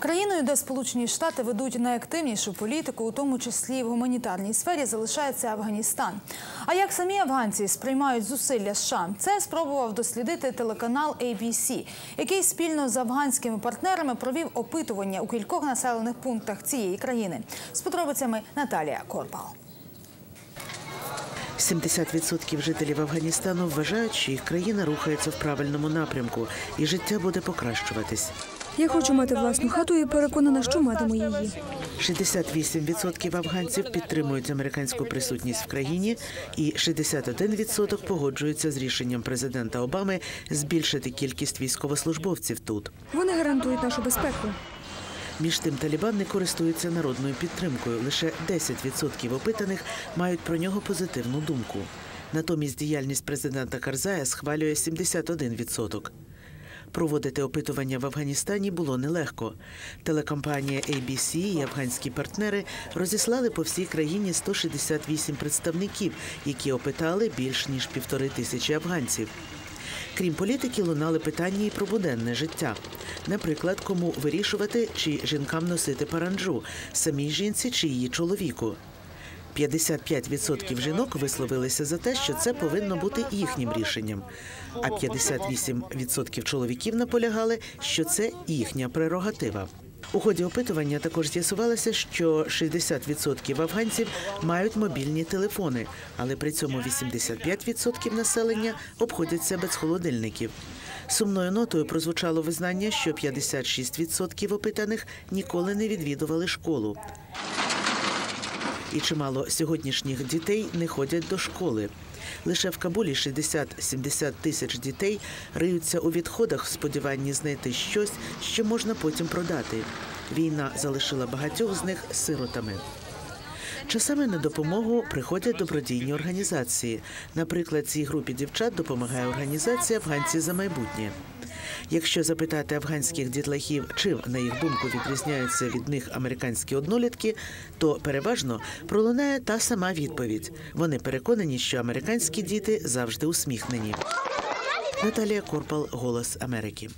Країною, де Сполучені Штати ведуть найактивнішу політику, у тому числі в гуманітарній сфері, залишається Афганістан. А як самі афганці сприймають зусилля США, це спробував дослідити телеканал ABC, який спільно з афганськими партнерами провів опитування у кількох населених пунктах цієї країни. З подробицями Наталія Корпал. 70% жителів Афганістану вважають, що їх країна рухається в правильному напрямку і життя буде покращуватись. Я хочу мати власну хату і переконана, що матиму її. 68% афганців підтримують американську присутність в країні, і 61% погоджуються з рішенням президента Обами збільшити кількість військовослужбовців тут. Вони гарантують нашу безпеку. Між тим Талібан не користується народною підтримкою. Лише 10% опитаних мають про нього позитивну думку. Натомість діяльність президента Карзая схвалює 71%. Проводити опитування в Афганістані було нелегко. Телекомпанія ABC і афганські партнери розіслали по всій країні 168 представників, які опитали більш ніж півтори тисячі афганців. Крім політики, лунали питання і про буденне життя. Наприклад, кому вирішувати, чи жінкам носити паранджу, самій жінці чи її чоловіку. 55% жінок висловилися за те, що це повинно бути їхнім рішенням. А 58% чоловіків наполягали, що це їхня прерогатива. У ході опитування також з'ясувалося, що 60% афганців мають мобільні телефони, але при цьому 85% населення обходяться без холодильників. Сумною нотою прозвучало визнання, що 56% опитаних ніколи не відвідували школу. І чимало сьогоднішніх дітей не ходять до школи. Лише в Кабулі 60-70 тисяч дітей риються у відходах в сподіванні знайти щось, що можна потім продати. Війна залишила багатьох з них сиротами. Часами на допомогу приходять добродійні організації. Наприклад, цій групі дівчат допомагає організація Афганці за майбутнє. Якщо запитати афганських дітлахів, чим на їх думку відрізняються від них американські однолітки, то переважно пролунає та сама відповідь. Вони переконані, що американські діти завжди усміхнені. Наталія Корпал, Голос Америки.